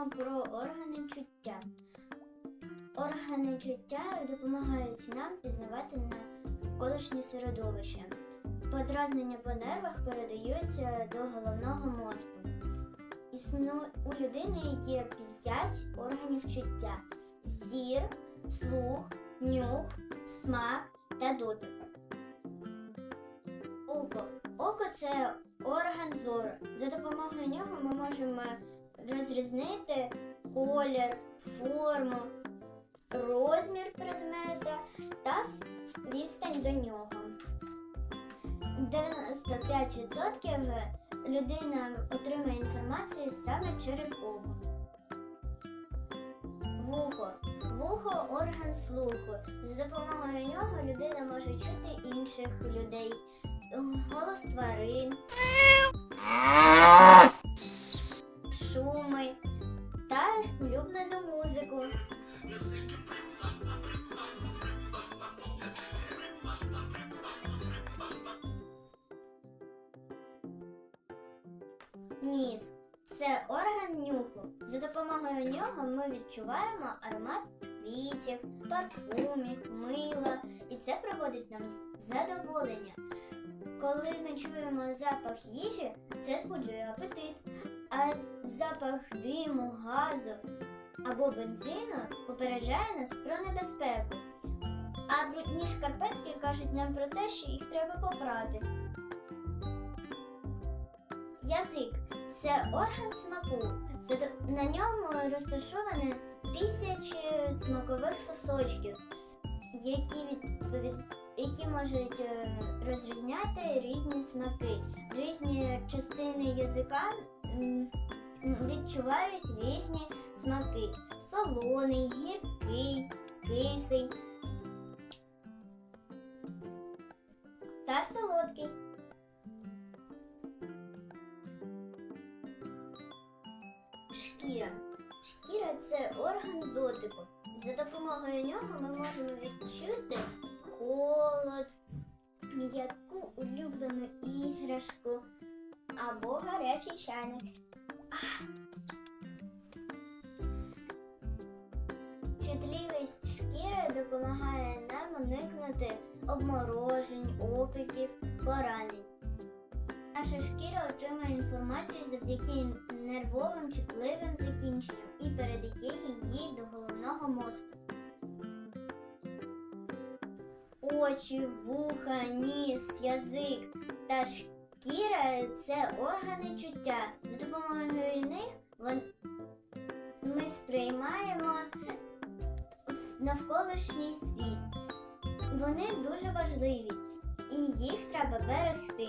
поговоримо про органи чуття. Органи чуття допомагають нам пізнавати навколишнє середовище. Подразнення по нервах передаються до головного мозку. Існу... У людини є 5 органів чуття: зір, слух, нюх, смак та дотик. Око. Око це орган зору. За допомогою нього ми можемо розрізнити колір, форму, розмір предмета та відстань до нього. 95% людина отримує інформацію саме через око. Вухо. Вухо орган слуху. За допомогою нього людина може чути інших людей, голос тварин, Ніс це орган нюху. За допомогою нього ми відчуваємо аромат квітів, парфумів, мила, і це приводить нам задоволення. Коли ми чуємо запах їжі, це збуджує апетит, а запах диму, газу або бензину попереджає нас про небезпеку. А брудні шкарпетки кажуть нам про те, що їх треба попрати. Язик це орган смаку. На ньому розташовані тисячі смакових сосочків, які, відповід... які можуть е, розрізняти різні смаки. Різні частини язика відчувають різні смаки: солоний, гіркий, кислий та солодкий. Шкіра. Шкіра це орган дотику. За допомогою нього ми можемо відчути холод, м'яку улюблену іграшку або гарячий чайник. Ах. Чутливість шкіри допомагає нам уникнути обморожень, опіків, поранень. Наша шкіра отримує інформацію завдяки нервовим чутливим закінченням і передає її до головного мозку. Очі, вуха, ніс, язик та шкіра це органи чуття. За допомогою них ми сприймаємо навколишній світ. Вони дуже важливі і їх треба берегти.